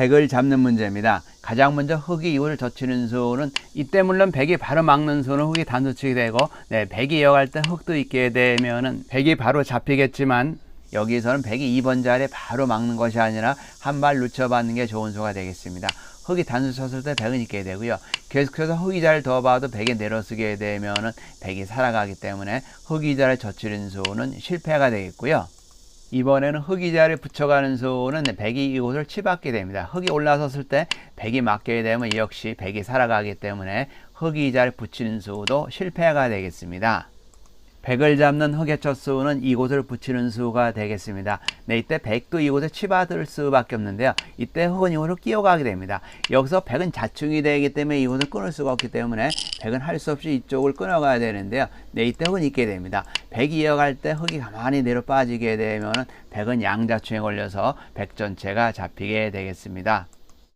백을 잡는 문제입니다. 가장 먼저 흙이 이곳을 젖히는 수는 이때 물론 백이 바로 막는 수는 흙이 단수치게 되고 네, 백이 이어갈 때 흙도 있게 되면은 백이 바로 잡히겠지만 여기서는 백이 2번 자리에 바로 막는 것이 아니라 한 발 늦춰받는 게 좋은 수가 되겠습니다. 흙이 단수 쳤을 때 백은 있게 되고요. 계속해서 흙이 잘더 봐도 백이 내려쓰게 되면은 백이 살아가기 때문에 흙이 잘 젖히는 수는 실패가 되겠고요. 이번에는 흙이자를 붙여가는 수는 백이 이곳을 치받게 됩니다. 흙이 올라섰을 때 백이 맞게 되면 역시 백이 살아가기 때문에 흙이자를 붙이는 수도 실패가 되겠습니다. 백을 잡는 흙의 첫 수는 이곳을 붙이는 수가 되겠습니다. 네, 이때 백도 이곳에 치받을 수밖에 없는데요. 이때 흙은 이곳을 끼어가게 됩니다. 여기서 백은 자충이 되기 때문에 이곳을 끊을 수가 없기 때문에 백은 할 수 없이 이쪽을 끊어가야 되는데요. 네, 이때 흙은 있게 됩니다. 백이 이어갈 때 흙이 가만히 내려 빠지게 되면 백은 양자충에 걸려서 백 전체가 잡히게 되겠습니다.